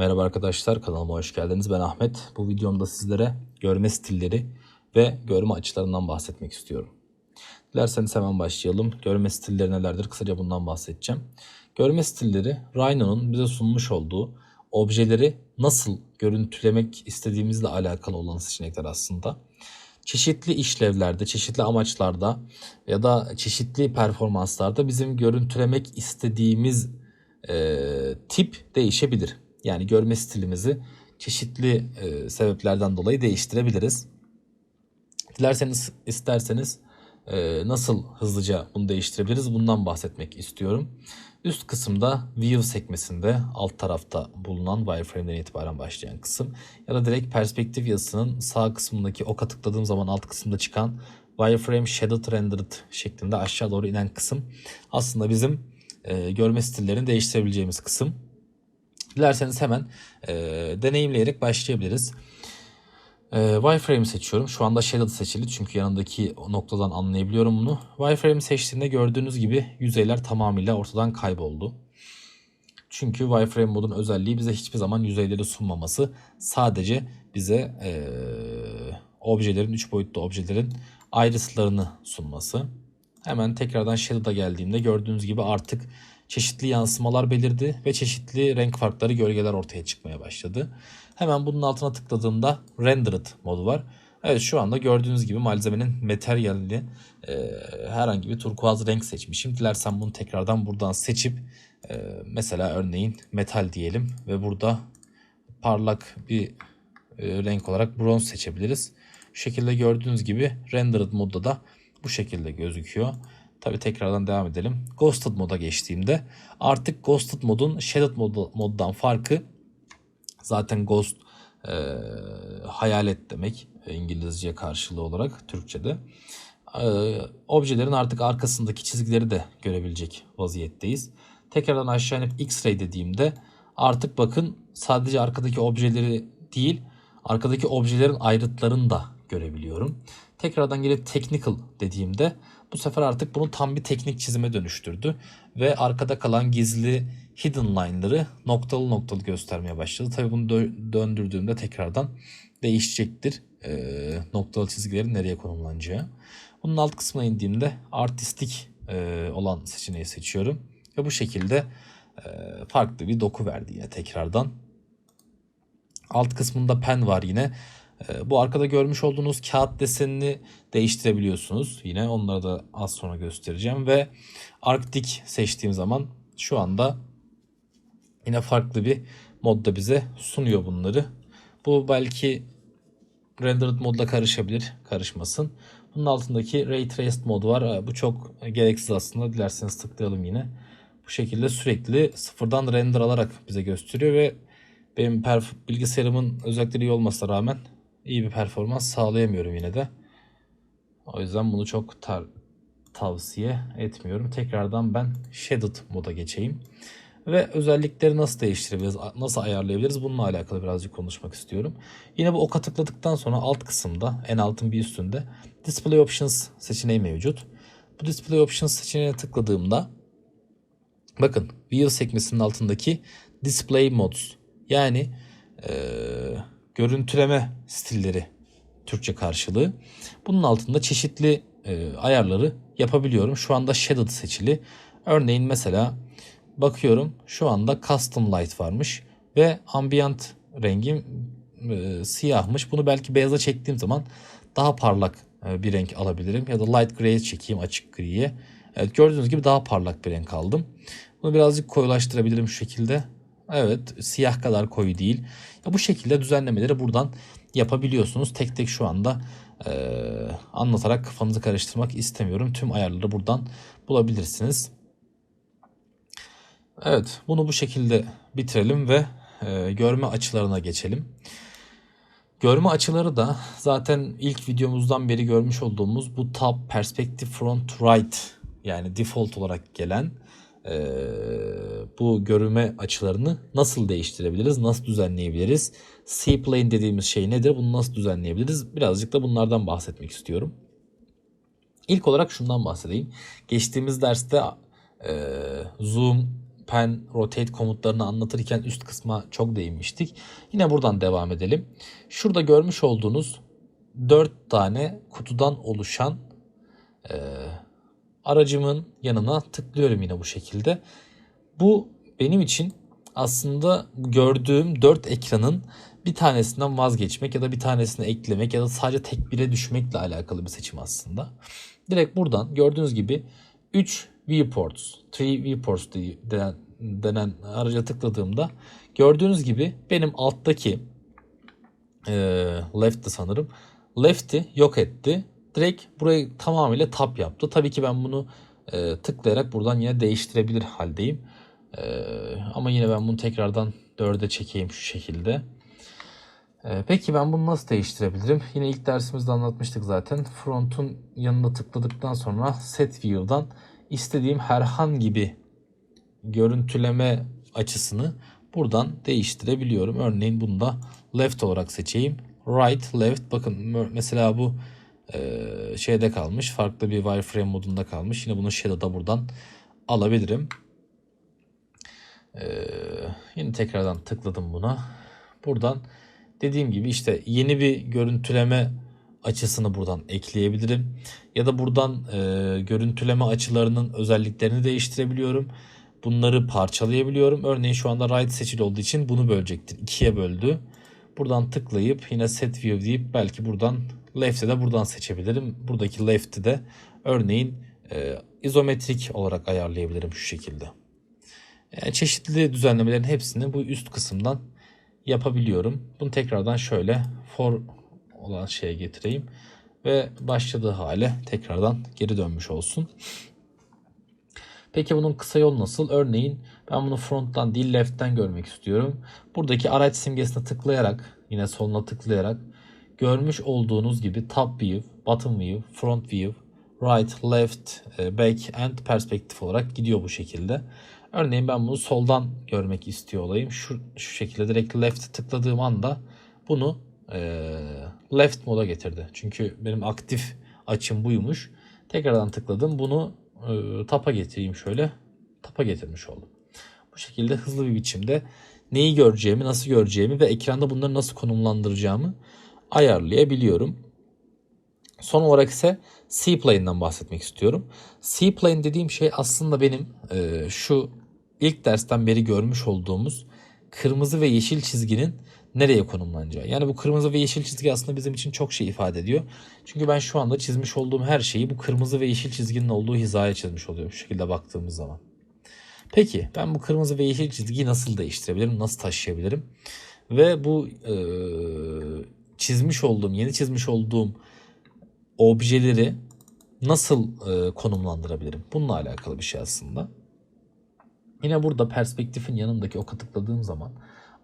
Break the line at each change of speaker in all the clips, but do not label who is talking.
Merhaba arkadaşlar kanalıma hoş geldiniz. Ben Ahmet. Bu videomda sizlere görme stilleri ve görme açılarından bahsetmek istiyorum. Dilerseniz hemen başlayalım. Görme stilleri nelerdir? Kısaca bundan bahsedeceğim. Görme stilleri Rhino'nun bize sunmuş olduğu objeleri nasıl görüntülemek istediğimizle alakalı olan seçenekler aslında. Çeşitli işlevlerde, çeşitli amaçlarda ya da çeşitli performanslarda bizim görüntülemek istediğimiz e, tip değişebilir. Yani görme stilimizi çeşitli e, sebeplerden dolayı değiştirebiliriz. Dilerseniz isterseniz e, nasıl hızlıca bunu değiştirebiliriz bundan bahsetmek istiyorum. Üst kısımda View sekmesinde alt tarafta bulunan wireframe'den itibaren başlayan kısım ya da direkt perspektif yazısının sağ kısmındaki oka tıkladığım zaman alt kısımda çıkan wireframe shaded rendered şeklinde aşağı doğru inen kısım aslında bizim e, görme stillerini değiştirebileceğimiz kısım. Dilerseniz hemen e, deneyimleyerek başlayabiliriz. E, wireframe seçiyorum. Şu anda Shaded seçili çünkü yanındaki noktadan anlayabiliyorum bunu. Wireframe seçtiğimde gördüğünüz gibi yüzeyler tamamıyla ortadan kayboldu. Çünkü wireframe modun özelliği bize hiçbir zaman yüzeyleri sunmaması. Sadece bize e, objelerin, 3 boyutlu objelerin ayrıntılarını sunması. Hemen tekrardan Shadow'a geldiğimde gördüğünüz gibi artık çeşitli yansımalar belirdi ve çeşitli renk farkları gölgeler ortaya çıkmaya başladı. Hemen bunun altına tıkladığımda Rendered modu var. Evet şu anda gördüğünüz gibi malzemenin materyalini e, herhangi bir turkuaz renk seçmişim. Dilersen bunu tekrardan buradan seçip e, mesela örneğin metal diyelim ve burada parlak bir e, renk olarak bronz seçebiliriz. Şu şekilde gördüğünüz gibi Rendered modda da bu şekilde gözüküyor. Tabi tekrardan devam edelim. Ghosted moda geçtiğimde artık Ghosted modun Shaded mod, moddan farkı zaten Ghost e, hayalet demek İngilizce karşılığı olarak Türkçe'de. E, objelerin artık arkasındaki çizgileri de görebilecek vaziyetteyiz. Tekrardan aşağı inip X-ray dediğimde artık bakın sadece arkadaki objeleri değil arkadaki objelerin ayrıtlarını da görebiliyorum. Tekrardan gelip technical dediğimde bu sefer artık bunu tam bir teknik çizime dönüştürdü. Ve arkada kalan gizli hidden line'ları noktalı noktalı göstermeye başladı. Tabii bunu dö- döndürdüğümde tekrardan değişecektir e, noktalı çizgilerin nereye konumlanacağı. Bunun alt kısmına indiğimde artistik e, olan seçeneği seçiyorum. Ve bu şekilde e, farklı bir doku verdi yine tekrardan. Alt kısmında pen var yine. Ee, bu arkada görmüş olduğunuz kağıt desenini değiştirebiliyorsunuz. Yine onları da az sonra göstereceğim. Ve Arktik seçtiğim zaman şu anda yine farklı bir modda bize sunuyor bunları. Bu belki rendered modla karışabilir. Karışmasın. Bunun altındaki Ray Traced modu var. Ee, bu çok gereksiz aslında. Dilerseniz tıklayalım yine. Bu şekilde sürekli sıfırdan render alarak bize gösteriyor ve benim bilgisayarımın özellikleri iyi olmasına rağmen iyi bir performans sağlayamıyorum yine de. O yüzden bunu çok tar- tavsiye etmiyorum. Tekrardan ben Shaded moda geçeyim. Ve özellikleri nasıl değiştirebiliriz, nasıl ayarlayabiliriz bununla alakalı birazcık konuşmak istiyorum. Yine bu oka tıkladıktan sonra alt kısımda en altın bir üstünde Display Options seçeneği mevcut. Bu Display Options seçeneğine tıkladığımda bakın View sekmesinin altındaki Display Modes yani ee, görüntüleme stilleri Türkçe karşılığı. Bunun altında çeşitli e, ayarları yapabiliyorum. Şu anda Shaded seçili. Örneğin mesela bakıyorum şu anda Custom Light varmış ve ambient rengim e, siyahmış. Bunu belki beyaza çektiğim zaman daha parlak e, bir renk alabilirim. Ya da light grey'e çekeyim açık griye. Evet gördüğünüz gibi daha parlak bir renk aldım. Bunu birazcık koyulaştırabilirim şu şekilde. Evet siyah kadar koyu değil. Bu şekilde düzenlemeleri buradan yapabiliyorsunuz. Tek tek şu anda e, anlatarak kafanızı karıştırmak istemiyorum. Tüm ayarları buradan bulabilirsiniz. Evet bunu bu şekilde bitirelim ve e, görme açılarına geçelim. Görme açıları da zaten ilk videomuzdan beri görmüş olduğumuz bu tab perspective front right yani default olarak gelen e, bu görünme açılarını nasıl değiştirebiliriz, nasıl düzenleyebiliriz? C-plane dediğimiz şey nedir? Bunu nasıl düzenleyebiliriz? Birazcık da bunlardan bahsetmek istiyorum. İlk olarak şundan bahsedeyim. Geçtiğimiz derste e, zoom, pan, rotate komutlarını anlatırken üst kısma çok değinmiştik. Yine buradan devam edelim. Şurada görmüş olduğunuz 4 tane kutudan oluşan e, aracımın yanına tıklıyorum yine bu şekilde. Bu benim için aslında gördüğüm 4 ekranın bir tanesinden vazgeçmek ya da bir tanesini eklemek ya da sadece tek bire düşmekle alakalı bir seçim aslında. Direkt buradan gördüğünüz gibi 3 viewports, 3 viewports denen, denen araca tıkladığımda gördüğünüz gibi benim alttaki e, left'ti sanırım. Left'i yok etti. Direkt burayı tamamıyla tap yaptı. Tabii ki ben bunu e, tıklayarak buradan yine değiştirebilir haldeyim. E, ama yine ben bunu tekrardan 4'e çekeyim şu şekilde. E, peki ben bunu nasıl değiştirebilirim? Yine ilk dersimizde anlatmıştık zaten. Front'un yanında tıkladıktan sonra Set View'dan istediğim herhangi bir görüntüleme açısını buradan değiştirebiliyorum. Örneğin bunu da left olarak seçeyim. Right, left. Bakın mesela bu e, şeyde kalmış. Farklı bir wireframe modunda kalmış. Yine bunu shadow'da buradan alabilirim. E, yine tekrardan tıkladım buna. Buradan dediğim gibi işte yeni bir görüntüleme açısını buradan ekleyebilirim. Ya da buradan e, görüntüleme açılarının özelliklerini değiştirebiliyorum. Bunları parçalayabiliyorum. Örneğin şu anda right seçili olduğu için bunu bölecektir. İkiye böldü. Buradan tıklayıp yine set view deyip belki buradan left'i de buradan seçebilirim. Buradaki left'i de örneğin e, izometrik olarak ayarlayabilirim şu şekilde. Yani çeşitli düzenlemelerin hepsini bu üst kısımdan yapabiliyorum. Bunu tekrardan şöyle for olan şeye getireyim ve başladığı hale tekrardan geri dönmüş olsun. Peki bunun kısa yol nasıl? Örneğin ben bunu fronttan değil left'ten görmek istiyorum. Buradaki araç simgesine tıklayarak yine soluna tıklayarak görmüş olduğunuz gibi top view, bottom view, front view, right, left, e, back and perspektif olarak gidiyor bu şekilde. Örneğin ben bunu soldan görmek istiyor olayım. Şu, şu şekilde direkt left tıkladığım anda bunu e, left moda getirdi. Çünkü benim aktif açım buymuş. Tekrardan tıkladım. Bunu e, tapa getireyim şöyle. Tapa getirmiş oldum. Bu şekilde hızlı bir biçimde neyi göreceğimi, nasıl göreceğimi ve ekranda bunları nasıl konumlandıracağımı ayarlayabiliyorum. Son olarak ise C-Plane'den bahsetmek istiyorum. C-Plane dediğim şey aslında benim e, şu ilk dersten beri görmüş olduğumuz kırmızı ve yeşil çizginin nereye konumlanacağı. Yani bu kırmızı ve yeşil çizgi aslında bizim için çok şey ifade ediyor. Çünkü ben şu anda çizmiş olduğum her şeyi bu kırmızı ve yeşil çizginin olduğu hizaya çizmiş oluyorum şu şekilde baktığımız zaman. Peki ben bu kırmızı ve yeşil çizgiyi nasıl değiştirebilirim? Nasıl taşıyabilirim? Ve bu e, çizmiş olduğum, yeni çizmiş olduğum objeleri nasıl e, konumlandırabilirim? Bununla alakalı bir şey aslında. Yine burada perspektifin yanındaki oka tıkladığım zaman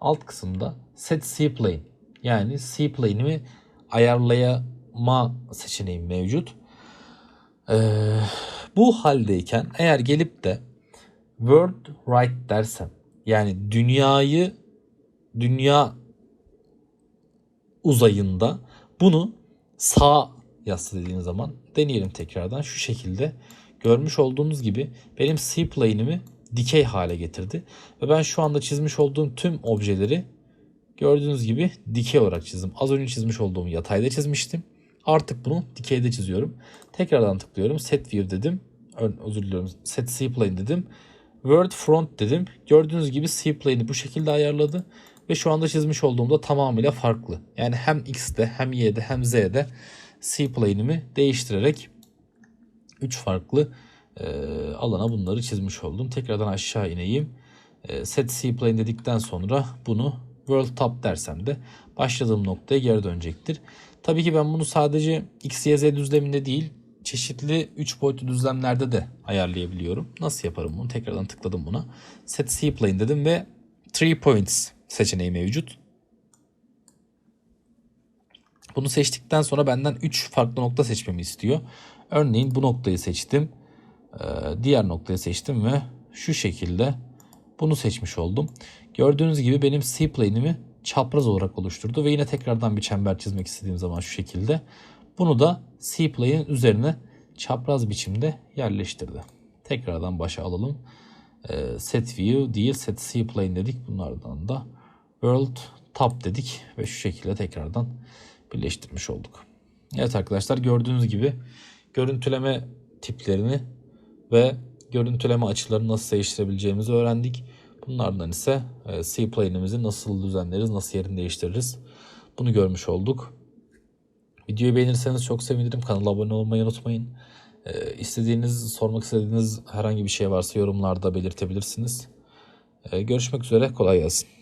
alt kısımda set C plane yani C plane'imi ayarlayama seçeneğim mevcut. Ee, bu haldeyken eğer gelip de world right dersem yani dünyayı dünya uzayında bunu sağ yaslı dediğim zaman deneyelim tekrardan şu şekilde görmüş olduğunuz gibi benim C plane'imi dikey hale getirdi. Ve ben şu anda çizmiş olduğum tüm objeleri gördüğünüz gibi dikey olarak çizdim. Az önce çizmiş olduğum yatayda çizmiştim. Artık bunu dikeyde çiziyorum. Tekrardan tıklıyorum. Set view dedim. Özür diliyorum. Set C plane dedim. Word front dedim. Gördüğünüz gibi C plane'i bu şekilde ayarladı. Ve şu anda çizmiş olduğumda tamamıyla farklı. Yani hem X'de hem Y'de hem Z'de C plane'imi değiştirerek 3 farklı e, alana bunları çizmiş oldum. Tekrardan aşağı ineyim. E, set C plane dedikten sonra bunu world top dersem de başladığım noktaya geri dönecektir. Tabii ki ben bunu sadece X, Y, Z düzleminde değil çeşitli 3 boyutlu düzlemlerde de ayarlayabiliyorum. Nasıl yaparım bunu? Tekrardan tıkladım buna. Set C plane dedim ve 3 points seçeneği mevcut. Bunu seçtikten sonra benden 3 farklı nokta seçmemi istiyor. Örneğin bu noktayı seçtim. Ee, diğer noktayı seçtim ve şu şekilde bunu seçmiş oldum. Gördüğünüz gibi benim C plane'imi çapraz olarak oluşturdu ve yine tekrardan bir çember çizmek istediğim zaman şu şekilde. Bunu da C plane'in üzerine çapraz biçimde yerleştirdi. Tekrardan başa alalım. e, set view değil set C plane dedik. Bunlardan da world top dedik ve şu şekilde tekrardan birleştirmiş olduk. Evet arkadaşlar gördüğünüz gibi görüntüleme tiplerini ve görüntüleme açılarını nasıl değiştirebileceğimizi öğrendik. Bunlardan ise e, C plane'imizi nasıl düzenleriz, nasıl yerini değiştiririz bunu görmüş olduk. Videoyu beğenirseniz çok sevinirim. Kanala abone olmayı unutmayın. Ee, istediğiniz, sormak istediğiniz herhangi bir şey varsa yorumlarda belirtebilirsiniz. Ee, görüşmek üzere. Kolay gelsin.